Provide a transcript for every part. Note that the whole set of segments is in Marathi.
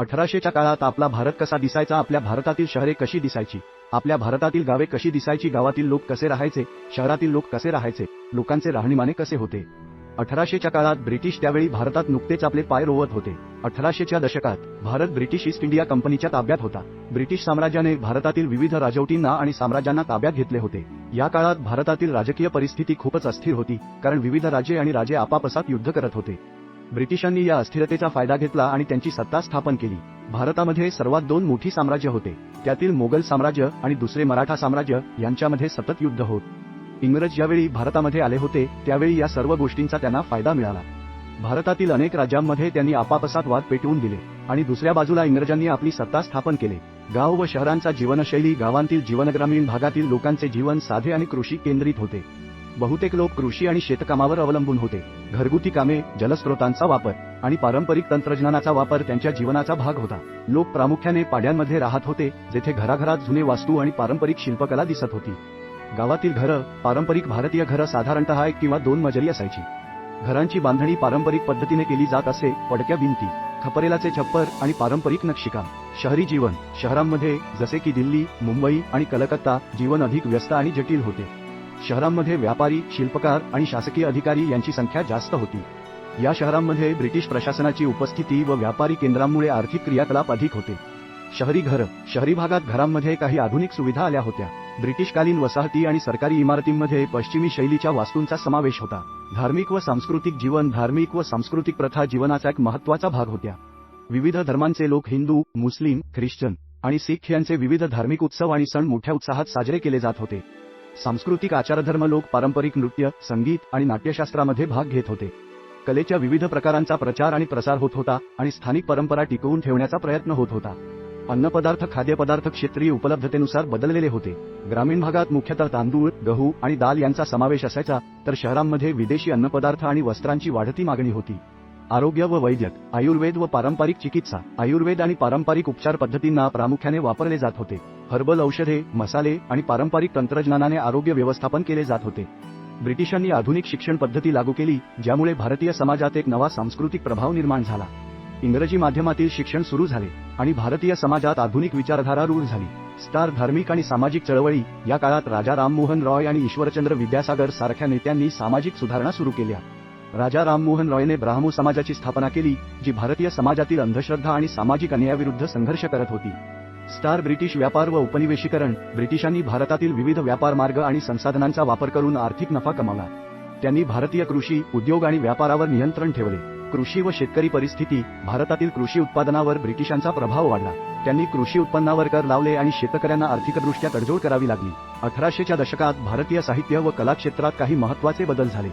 अठराशेच्या काळात आपला भारत कसा दिसायचा आपल्या भारतातील शहरे कशी दिसायची आपल्या भारतातील गावे कशी दिसायची गावातील लोक कसे राहायचे शहरातील लोक कसे राहायचे लोकांचे राहणीमाने कसे होते? अठराशेच्या काळात ब्रिटिश त्यावेळी भारतात नुकतेच आपले पाय रोवत होते. अठराशेच्या दशकात भारत ब्रिटिश ईस्ट इंडिया कंपनीच्या ताब्यात होता. ब्रिटिश साम्राज्याने भारतातील विविध राजवटींना आणि साम्राज्यांना ताब्यात घेतले होते. या काळात भारतातील राजकीय परिस्थिती खूपच अस्थिर होती कारण विविध राजे आणि राजे आपापसात युद्ध करत होते. ब्रिटिशांनी या अस्थिरतेचा फायदा घेतला आणि त्यांची सत्ता स्थापन केली. भारतामध्ये सर्वात दोन मोठी साम्राज्य होते. त्यातील मोगल साम्राज्य आणि दुसरे मराठा साम्राज्य यांच्यामध्ये सतत युद्ध होत. इंग्रज ज्यावेळी भारतामध्ये आले होते त्यावेळी या सर्व गोष्टींचा त्यांना फायदा मिळाला. भारतातील अनेक राज्यांमध्ये त्यांनी आपापसात वाद पेटवून दिले आणि दुसऱ्या बाजूला इंग्रजांनी आपली सत्ता स्थापन केले. गाव व शहरांचा जीवनशैली गावांतील जीवनग्रामीण भागातील लोकांचे जीवन साधे आणि कृषी केंद्रित होते. बहुतेक लोक कृषी आणि शेतकामावर अवलंबून होते. घरगुती कामे जलस्रोतांचा वापर आणि पारंपरिक तंत्रज्ञानाचा वापर त्यांच्या जीवनाचा भाग होता. लोक प्रामुख्याने पाड्यांमध्ये राहत होते जेथे घराघरात जुने वास्तू आणि पारंपरिक शिल्पकला दिसत होती. गावातील घरं पारंपरिक भारतीय घरं साधारणतः एक किंवा दोन मजली असायची. घरांची बांधणी पारंपरिक पद्धतीने केली जात असे पडक्या भिंती खपरेलाचे छप्पर आणि पारंपरिक नक्षीकाम शहरी जीवन शहरांमध्ये जसे की दिल्ली मुंबई आणि कलकत्ता जीवन अधिक व्यस्त आणि जटिल होते. शहरांमध्ये व्यापारी शिल्पकार आणि शासकीय अधिकारी यांची संख्या जास्त होती. या शहरांमध्ये ब्रिटिश प्रशासनाची उपस्थिती व व्यापारी केंद्रांमुळे आर्थिक क्रियाकलाप अधिक होते. शहरी घर शहरी भागात घरांमध्ये काही आधुनिक सुविधा आल्या होत्या. ब्रिटिशकालीन वसाहती आणि सरकारी इमारतींमध्ये पश्चिमी शैलीच्या वास्तूंचा समावेश होता. धार्मिक व सांस्कृतिक जीवन धार्मिक व सांस्कृतिक प्रथा जीवनाचा एक महत्त्वाचा भाग होत्या. विविध धर्मांचे लोक हिंदू मुस्लिम ख्रिश्चन आणि सिख यांचे विविध धार्मिक उत्सव आणि सण मोठ्या उत्साहात साजरे केले जात होते. सांस्कृतिक आचारधर्म लोक पारंपरिक नृत्य संगीत आणि नाट्यशास्त्रामध्ये भाग घेत होते. कलेच्या विविध प्रकारांचा प्रचार आणि प्रसार होत होता आणि स्थानिक परंपरा टिकवून ठेवण्याचा प्रयत्न होत होता. अन्नपदार्थ खाद्यपदार्थ क्षेत्रीय उपलब्धतेनुसार बदललेले होते. ग्रामीण भागात मुख्यतः तांदूळ गहू आणि दाल यांचा समावेश असायचा तर शहरांमध्ये विदेशी अन्नपदार्थ आणि वस्त्रांची वाढती मागणी होती. आरोग्य व वैद्यक आयुर्वेद व पारंपरिक चिकित्सा आयुर्वेद आणि पारंपरिक उपचार पद्धतींना प्रामुख्याने वापरले जात होते. हर्बल औषधे मसाले आणि पारंपरिक तंत्रज्ञानाने आरोग्य व्यवस्थापन केले जात होते. ब्रिटिशांनी आधुनिक शिक्षण पद्धती लागू केली ज्यामुळे भारतीय समाजात एक नवा सांस्कृतिक प्रभाव निर्माण झाला. इंग्रजी माध्यमातील शिक्षण सुरू झाले आणि भारतीय समाजात आधुनिक विचारधारा रूढ झाली. स्टार धार्मिक आणि सामाजिक चळवळी या काळात राजा राममोहन रॉय आणि ईश्वरचंद्र विद्यासागर सारख्या नेत्यांनी सामाजिक सुधारणा सुरू केल्या. राजा राममोहन रॉयने ब्राह्मो समाजाची स्थापना केली जी भारतीय समाजातील अंधश्रद्धा आणि सामाजिक अन्यायाविरुद्ध संघर्ष करत होती. स्टार ब्रिटिश व्यापार व उपनिवेशीकरण ब्रिटिशांनी भारतातील विविध व्यापार मार्ग आणि संसाधनांचा वापर करून आर्थिक नफा कमावला. त्यांनी भारतीय कृषी उद्योग आणि व्यापारावर नियंत्रण ठेवले. कृषी व शेतकरी परिस्थिती भारतातील कृषी उत्पादनावर ब्रिटिशांचा प्रभाव वाढला. त्यांनी कृषी उत्पन्नावर कर लावले आणि शेतकऱ्यांना आर्थिकदृष्ट्या तडजोड करावी लागली. अठराशेच्या दशकात भारतीय साहित्य व कला क्षेत्रात काही महत्त्वाचे बदल झाले.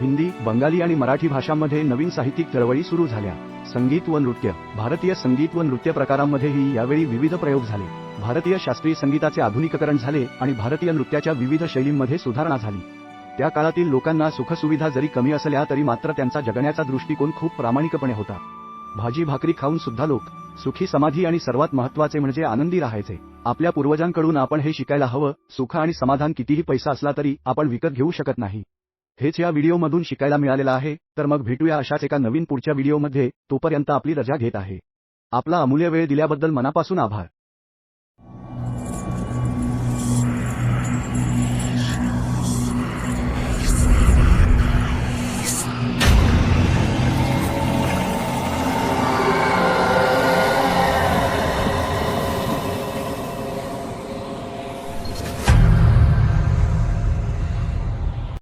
हिंदी बंगाली आणि मराठी भाषांमध्ये नवीन साहित्यिक चळवळी सुरू झाल्या. संगीत व नृत्य. भारतीय संगीत व नृत्य प्रकारांमध्येही यावेळी विविध प्रयोग झाले. भारतीय शास्त्रीय संगीताचे आधुनिकीकरण झाले आणि भारतीय नृत्याच्या विविध शैलींमध्ये सुधारणा झाली. त्या काळातील लोकांना सुखसुविधा जरी कमी असल्या तरी मात्र त्यांचा जगण्याचा दृष्टिकोन खूप प्रामाणिकपणे होता. भाजी भाकरी खाऊन सुद्धा लोक सुखी समाधी आणि सर्वात महत्त्वाचे म्हणजे आनंदी राहायचे. आपल्या पूर्वजांकडून आपण हे शिकायला हवं सुख आणि समाधान कितीही पैसा असला तरी आपण विकत घेऊ शकत नाही. हेच या व्हिडिओमधून शिकायला मिळालेलं आहे तर मग भेटूया अशाच एका नवीन पुढच्या व्हिडिओमध्ये तोपर्यंत आपली रजा घेत आहे. आपला अमूल्य वेळ दिल्याबद्दल मनापासून आभार.